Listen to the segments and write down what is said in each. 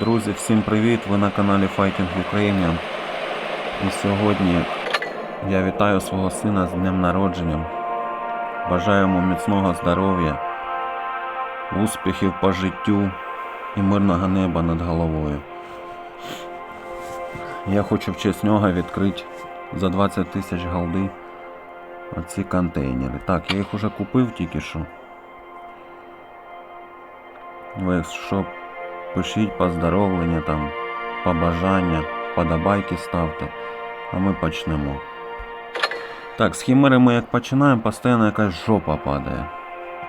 Друзі, всім привіт! Ви на каналі Fighting Ukrainian. І сьогодні я вітаю свого сина з днем народження. Бажаю йому міцного здоров'я, успіхів по життю і мирного неба над головою. Я хочу в честь нього відкрити за 20 тисяч голди оці контейнери. Так, я їх уже купив тільки що. Якщо пишіть поздоровлення там, побажання, подобайки ставте, а ми почнемо. Так, з хімери ми як починаємо, постійно якась жопа падає.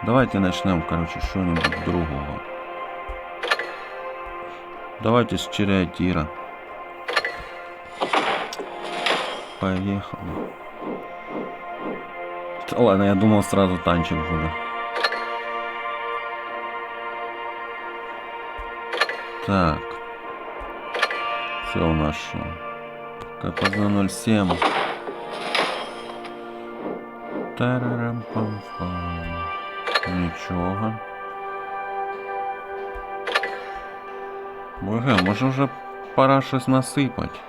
Давайте почнемо, короче, що-нибудь другого. Давайте з череатира. Поехали. Та ладно, я думал сразу танчик буде. Так. Це у що? КПЗ 07. тарарам пам пам Нічого. Боге, може вже пора щось насипати.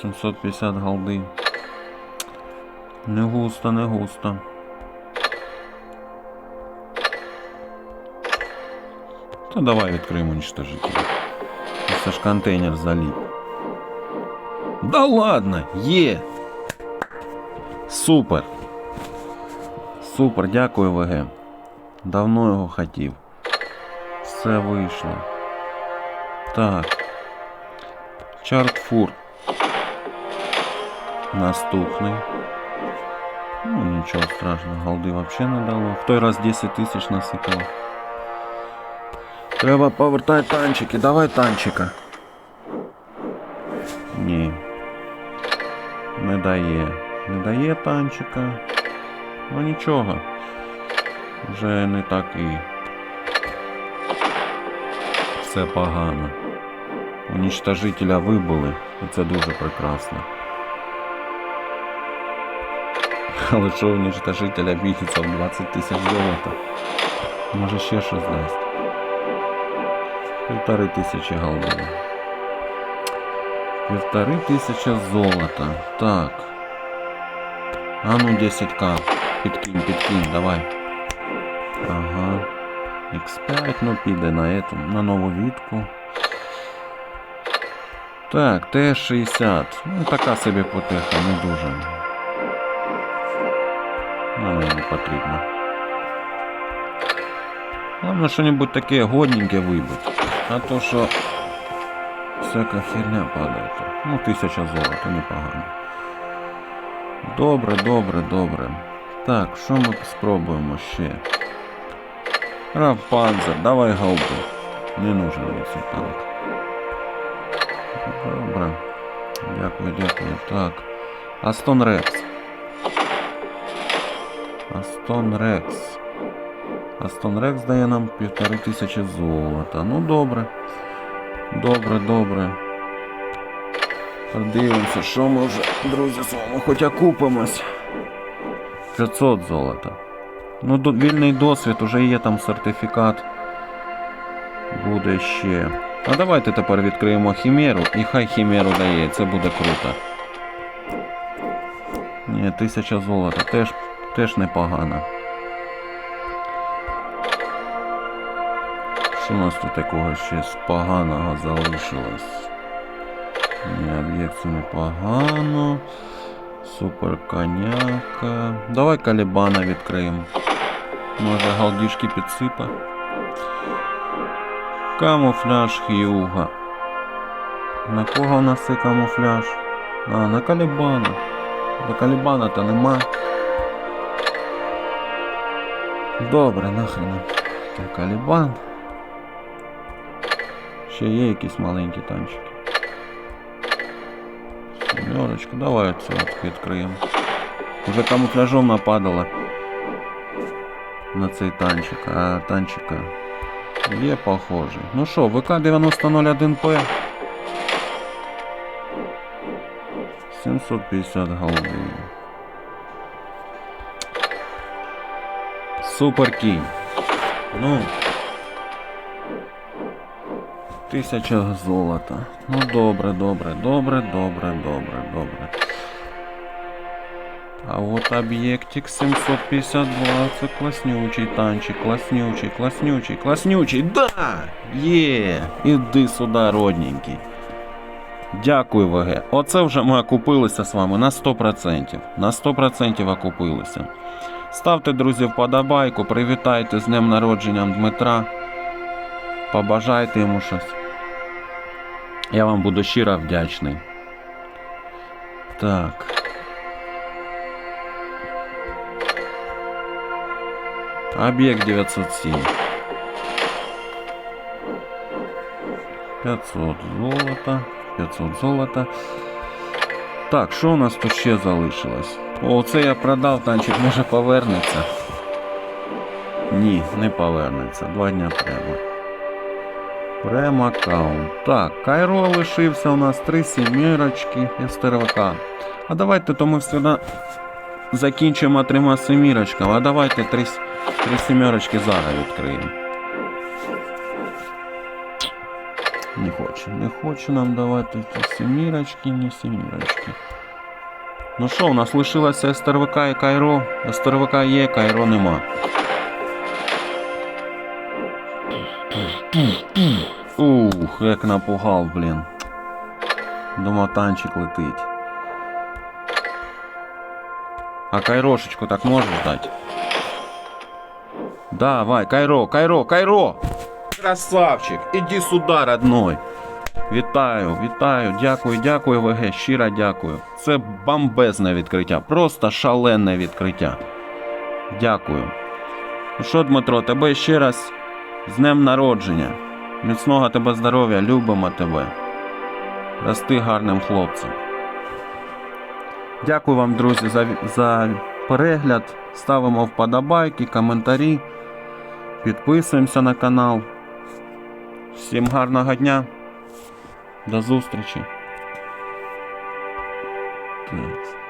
Сімсот п'ятдесят голди. Не густо, не густо. То давай відкриємо уничтожитель. Це ж контейнер заліп. Да ладно, є. Супер. Супер, дякую ВГ. Давно його хотів. Все вийшло. Так. Чартфур. Наступний. Ну, нічого страшного, голди взагалі не дало. В той раз 10 тисяч насипало. Треба повертати танчики. Давай танчика. Ні. Не дає. Не дає танчика. Ну нічого. Вже не так і. Все погано. Уничтожителя вибили, і це дуже прекрасно. Але що уничтожителя бігиться в 20 тисяч золота? Може ще щось дасть. Півтори тисячі голди. Півтори тисячі золота. Так. А ну 10к. Підкинь, підкинь, давай. Ага. X5, ну піде на эту, на нову вітку. Так, Т-60. Ну така собі потеха, не дуже. Ну, не потрібно. Главное что-нибудь таке годненьке вибити. А то що всяка херня падає. Ну, тисяча золота, непогано. Добре, добре, добре. Так, що ми спробуємо ще? Рафпанзер, давай голду. Не нужен мені цей танк. Добре. Дякую, дякую. Так. Астон Рекс. Астон Рекс. Астон Рекс дає нам півтори тисячі золота. Ну добре. Добре, добре. Подивимося, що ми вже, друзі, з вами хоч окупимось. 500 золота. Ну, вільний досвід, уже є там сертифікат. Буде ще. А давайте тепер відкриємо хімеру і хай хімеру дає, це буде круто. Ні, 1000 золота, теж, теж непогано. Що у нас тут такого ще з поганого залишилось? Об'єкцію непогано. Супер коняка. Давай калібана відкриємо. Може галдішки підсипа. Камуфляж Хьюга. На кого у нас цей камуфляж? А, на калібана. До калібана то нема. Добре, нахрен. Так, калібан. Ще є якісь маленькі танчики. Сімерочка, давай цю от відкриємо. Уже камуфляжом нападало на цей танчик, а танчика є похожий. Ну що, ВК-9001П. 750 голди. Супер кінь. Ну. Тисяча золота. Ну добре, добре, добре, добре, добре, добре. А от об'єктик 752, це класнючий танчик, класнючий, класнючий, класнючий. Да! Є! Іди сюди, родненький. Дякую, ВГ. Оце вже ми окупилися з вами на 100%. На 100% окупилися. Ставте, друзі, вподобайку, привітайте з днем народження Дмитра. Побажайте йому щось. Я вам буду щиро вдячний. Так. Объект 907. 500 золота. 500 золота. Так, що у нас тут ще залишилось? О, це я продав, танчик може повернеться. Ні, не повернеться. Два дня прямо. Прем аккаунт. Так, Кайро лишився у нас три сімірочки СТРВК. А давайте то ми все одно закінчимо трьома семірочками. А давайте три, с- три сімерочки зараз відкриємо. Не хоче, не хоче нам давати ті сімірочки, ні сімірочки. Ну що, у нас лишилося СТРВК і Кайро. СТРВК є, Кайро нема. Ух, як напугав, блін. Думав, танчик летить. А Кайрошечку так можеш дати? Давай, Кайро, Кайро, Кайро! Красавчик, іди сюди, родной. Вітаю, вітаю, дякую, дякую, ВГ, щиро дякую. Це бомбезне відкриття, просто шалене відкриття. Дякую. Ну що, Дмитро, тебе ще раз з днем народження. Міцного тебе здоров'я, любимо тебе. Рости гарним хлопцем. Дякую вам, друзі, за, за перегляд. Ставимо вподобайки, коментарі. Підписуємося на канал. Всім гарного дня. До зустрічі. Так.